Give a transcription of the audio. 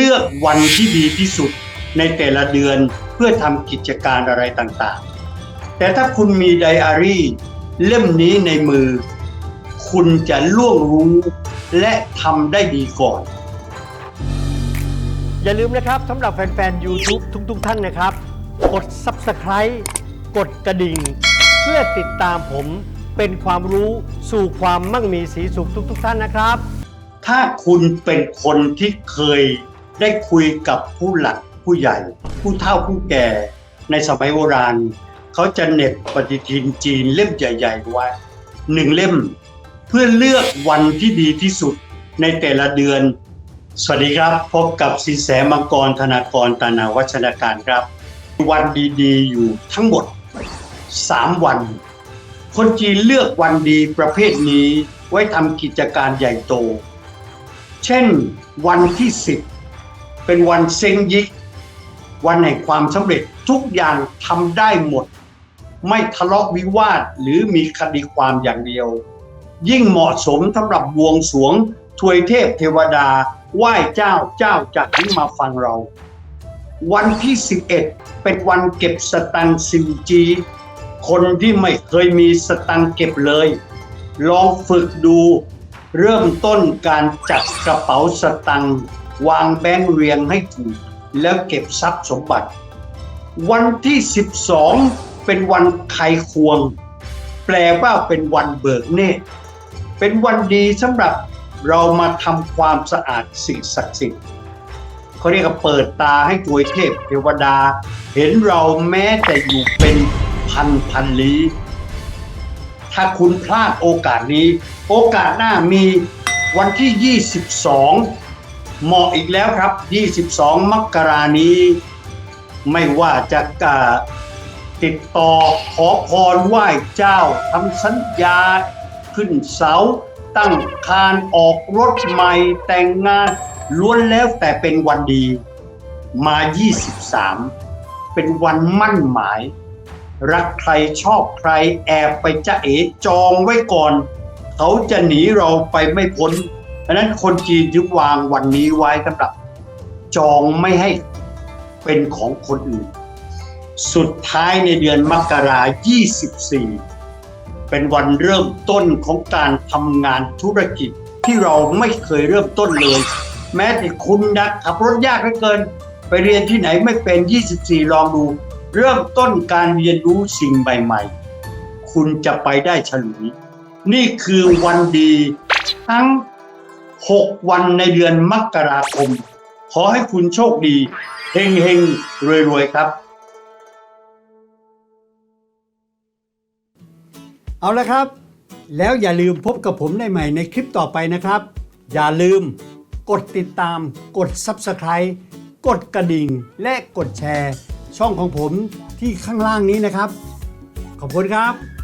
เลือกวันที่ดีที่สุดในแต่ละเดือนเพื่อทำกิจการอะไรต่างๆ แต่ถ้าคุณมีไดอารี่ เล่มนี้ในมือ คุณจะล่วงรู้และทำได้ดีก่อน อย่าลืมนะครับสำหรับแฟนๆ YouTube ทุกๆ ท่านนะครับ กด Subscribe กดกระดิ่ง เพื่อติดตามผมเป็นความรู้สู่ความมั่งมีสีสุขทุกๆ ท่านนะครับ ถ้าคุณเป็นคนที่เคย ได้คุยกับผู้หลักผู้ใหญ่ ผู้เฒ่าผู้แก่ในสมัยโบราณ เขาจะเหน็บปฏิทินจีนเล่มใหญ่ๆไว้หนึ่งเล่ม เพื่อเลือกวันที่ดีที่สุดในแต่ละเดือน สวัสดีครับ พบกับสินแสมังกรธนากรตานาวัชนาการครับ วันดีๆ อยู่ทั้งหมด 3 วัน คนจีนเลือกวันดีประเภทนี้ไว้ทำกิจการใหญ่โต เช่นวันที่ 10 เป็นวันเซ็งยิก วันแห่งความสำเร็จทุกอย่างทำได้หมด ไม่ทะเลาะวิวาทหรือมีคดีความอย่างเดียว ยิ่งเหมาะสมสำหรับบวงสวงทวยเทพเทวดา ไหว้เจ้าเจ้าจากที่มาฟังเรา วันที่ 11 เป็นวันเก็บสตังซิวจี คนที่ไม่เคยมีสตังเก็บเลย ลองฝึกดูเริ่มต้นการจัดกระเป๋าสตังค์ วางแบงค์เรียงให้ถูก แล้วเก็บทรัพย์สมบัติ วันที่ 12 เป็นวันไขควง แปลว่าเป็นวันเบิกเนตรเป็นวันดีสำหรับเรามาทำความสะอาดสิ่งศักดิ์สิทธิ์เขาเรียกว่าเปิดตาให้ถวยเทพเทวดา เห็นเราแม้แต่อยู่เป็นพันพันลี้ ถ้าคุณพลาดโอกาสนี้ โอกาสหน้ามีวันที่ 22 เหมาะอีกแล้วครับ 22 มกรานี้ ไม่ว่าจะกะติดต่อขอพรไหว้เจ้าทำสัญญาขึ้นเสา ตั้งคานออกรถใหม่แต่งงานล้วนแล้วแต่เป็นวันดีมา 23 เป็นวันมั่นหมาย รักใครชอบใครแอบไปจะเอจองไว้ก่อน เขาจะหนีเราไปไม่พ้น ดังนั้นคนจีนจึงวางวันนี้ไว้สำหรับ จองไม่ให้เป็นของคนอื่น สุดท้ายในเดือนมกรา24 เป็นวันเริ่มต้นของการทำงานธุรกิจที่เราไม่เคยเริ่มต้นเลย แม้แต่คุณนะขับรถยากเหลือเกิน ไปเรียนที่ไหนไม่เป็น 24 ลองดู เริ่มต้นการเรียนรู้สิ่งใหม่ ๆ คุณจะไปได้ฉลุยนี่คือวันดีทั้ง 6 วันในเดือนมกราคม ขอให้คุณโชคดีเฮงเฮงรวยรวยๆครับ เอาละครับ แล้วอย่าลืมพบกับผมได้ใหม่ในคลิปต่อไปนะครับ อย่าลืมกดติดตาม กด Subscribe กดกระดิ่ง และกดแชร์ ช่องของผมที่ข้างล่างนี้นะครับ ขอบคุณครับ